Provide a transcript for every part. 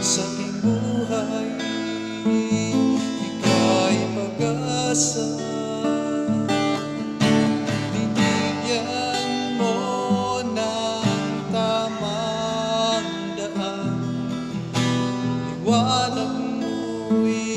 sa aking buhay. Ika'y pag-asa Binigyan mo ng tamang daan. Iwanag mo'y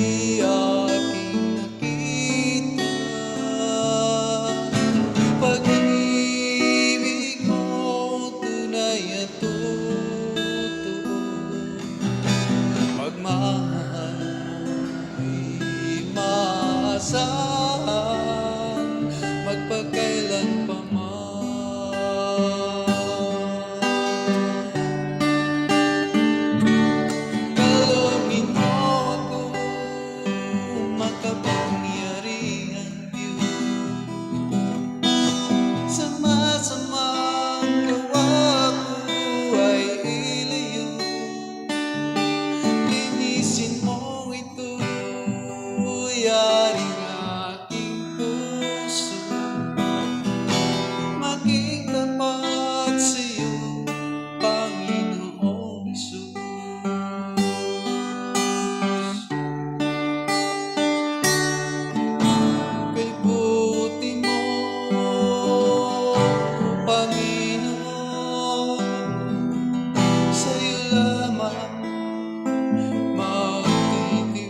saan magpagka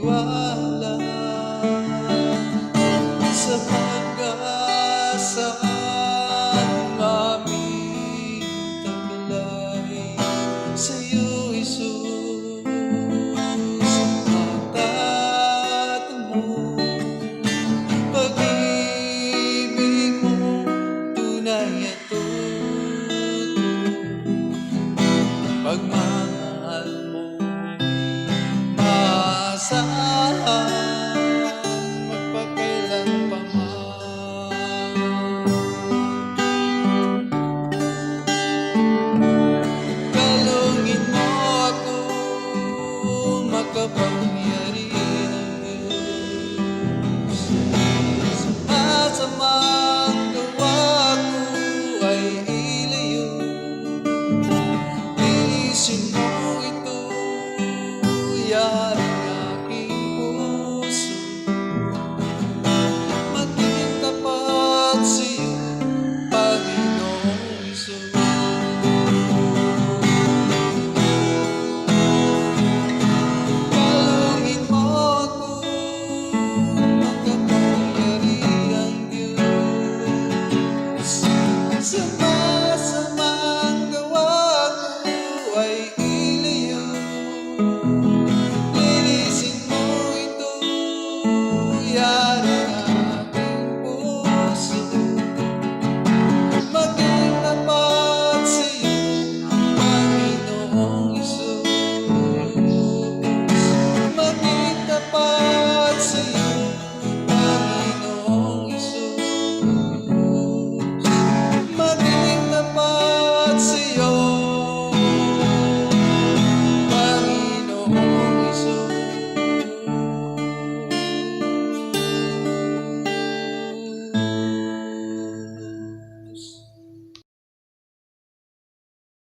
was.